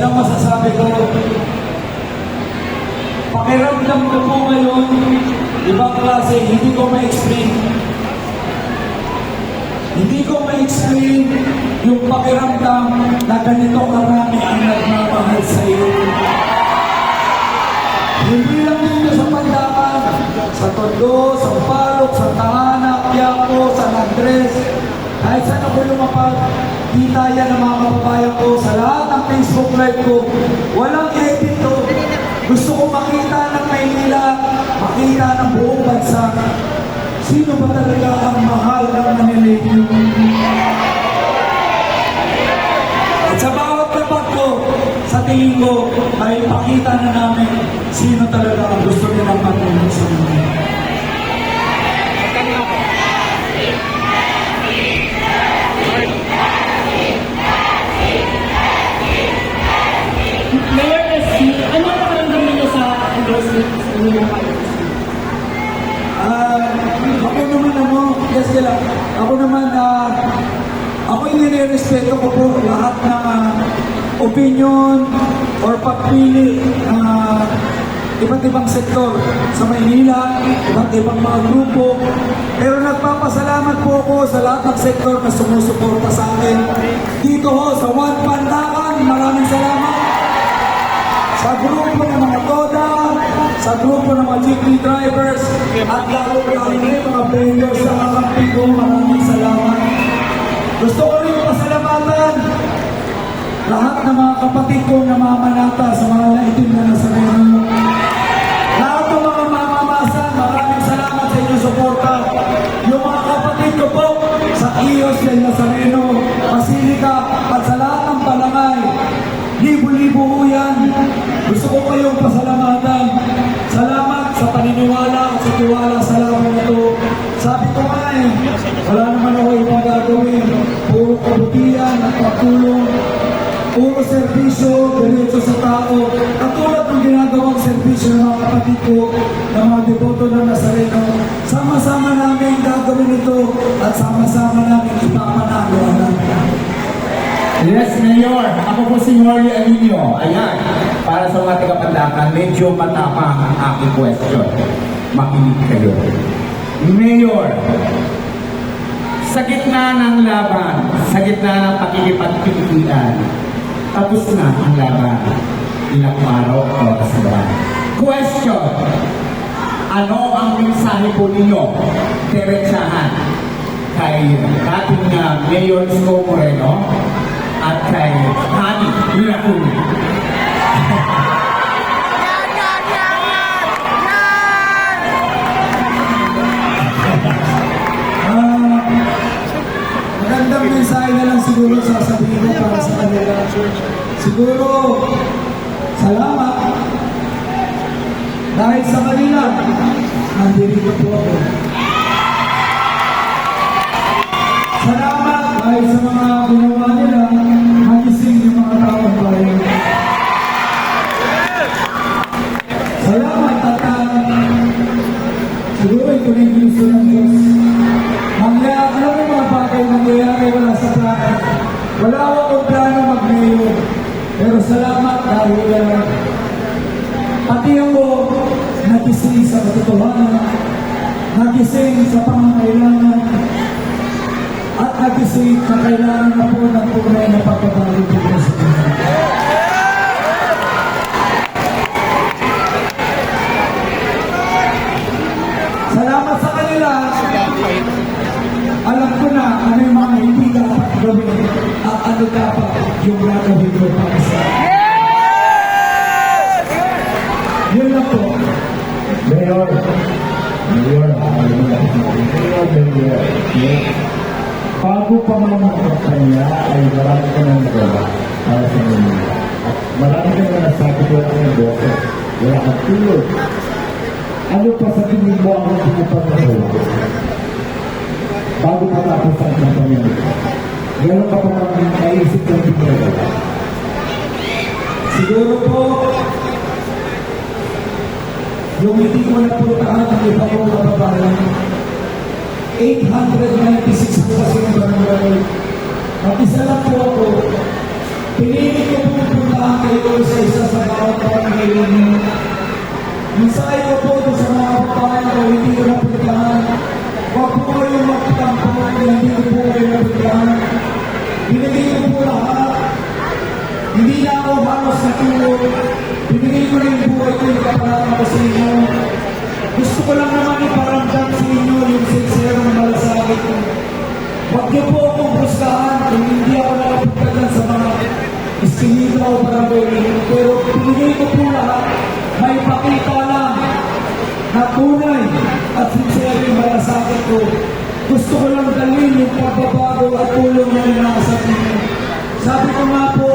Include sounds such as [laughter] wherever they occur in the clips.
lang masasabi ko. Pakiramdam ko po ngayon, ibang klase, hindi ko ma-explain. Hindi ko ma-explain yung pakiramdam na ganito karami ang nagmamahal sa iyo. Hindi lang dito sa Pandakan, sa Tondo, sa Palok, sa Tahana, Quiapo, San Andres, kahit saan ako lumapag, kita yan ng mga kababayan ko sa lahat ng Facebook live ko. Walang edit to. Gusto ko makita ng Maynila, makita ng buong bansa. Sino ba talaga ang mahal ng Manileño? At sa bawat tapat ko, sa tingin ko, ay pakita na namin sino talaga ang gusto nilang matulong sa mundo. Ako naman, ah, ako inirespeto ko po lahat ng ah, opinion or pagpili ng ah, iba't ibang sektor sa Maynila, iba't ibang mga grupo. Pero nagpapasalamat po ako sa lahat ng sektor na sumusuporta sa akin. Dito ho, sa One Pandakan, maraming salamat sa grupo ng mga toda, sa grupo ng mga jeepney drivers, at lalo lalo na yung mga vendors sa kakampi ko, maraming salamat. Gusto ko rin pasalamatan lahat ng mga kapatid kong namamanata sa mga naitim na Nazareno. Lahat ng mga mamamasa, maraming salamat sa inyong suporta. Yung mga kapatid ko po sa Ios del Nazareno, Basilica, at sa lahat ng palangay, libo-libo po yan. Gusto ko kayong pasalamatan. Serbisyo, diretso sa tao. Katulad ng ginagawang serbisyo ng mga kapatid ko, ng mga deboto ng Nazareno. Sama-sama namin gagawin ito at sama-sama namin ipapanalo ang. Yes, Mayor. Ako po si Mori Alino. Ayan. Para sa mga taga-pandakan, medyo matapang ang aking question. Makinig kayo. Mayor, sa gitna ng laban, sa gitna ng pakikipagpilitan, tapos na ang laban. Ilang araw o kasabayan. Question. Ano ang mensahe po ninyo? Diretsahan kay dating na Mayor Isko Moreno at kay Hani Lacun. [laughs] Siguro, salamat. Dahil sa kanila, nandito po ako. Salamat dahil sa mga ginawa nila, magising yung mga taong bayan. Salamat at ah, siguro ito na yung gusto ng Diyos. Mangyayari, alam mo mga bagay na nangyayari wala sa plano. Wala. Pero salamat dahil uh, pati ako nagising sa katotohanan, nagising sa pangangailangan, at nagising na kailangan na po ng tunay na pagbabago dito sa Pilipinas. Salamat sa kanila. Alam ko na ano yung mga hindi dapat gawin at ano dapat yung gagawin ko para sa Yun lang po. Mayor, Mayor, alam mo lang, Mayor, Mayor, yes. Bago pa man ang kampanya ay marami ka nang nagawa para sa Manila. At marami ka na nasabi ko lang ng boses. Wala kang tulog. Ano pa sa tingin mo ang hindi pa nagawa? Bago matapos ang kampanya nito. Ganun ka pa pag naisip ng pipero. Siguro po, yung hindi ko napuntaan ang iba kong kababayan, 896 po kasi ang barangay. At isa lang po ako, pinili ko po puntaan kayo sa isa sa bawat barangay ninyo. Minsan ko po sa mga kababayan ko, hindi ko na niyo po akong husgahan kung hindi ako nakapunta sa mga iskinita o barangay. Pero pinigay ko po lahat, may pakita lang na tunay at sincere yung malasakit ko. Gusto ko lang dalhin yung pagbabago at tulong na inaasap ninyo. Sabi ko nga po,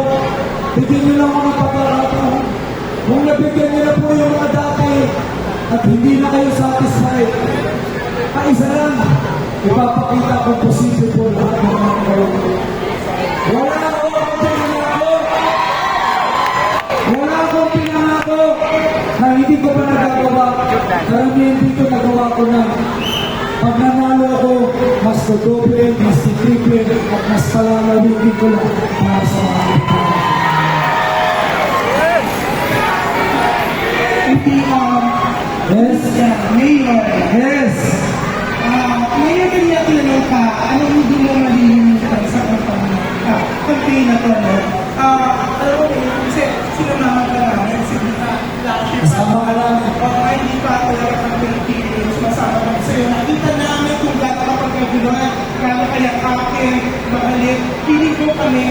bigyan niyo lang ako ng pagkakataon. Kung nabigyan niyo na po yung mga dati at hindi na kayo satisfied, kaisa lang, ipapakita ko posible po lahat ng mga kayo. Wala ako akong pinangako. Wala akong pinangako na hindi ko pa nagagawa. Karamihan dito nagawa ko na. Pag nanalo ako, mas dodoble, mas triple, at mas palalawin ko lang para sa mga kapatid. na ano hindi mo malilimin ka sa kapag uh, campaign na to, no? Uh, alam mo yun, kasi sinamahan ka namin, si Dita, last year pa. Sama ka lang. Oo, hindi pa talaga kang Pilipinas, masama kami sa'yo. Nakita namin kung gato kapag nagulungan, gano'n kaya akin, mahalin. Piling ko kami,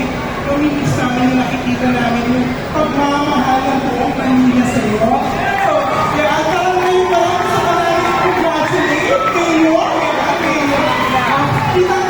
lumilis namin yung nakikita namin yung pagmamahal ng buong Manila sa'yo. So, yeah, ang karoon ngayon parang sa maraming congratulate kayo. Happy birthday!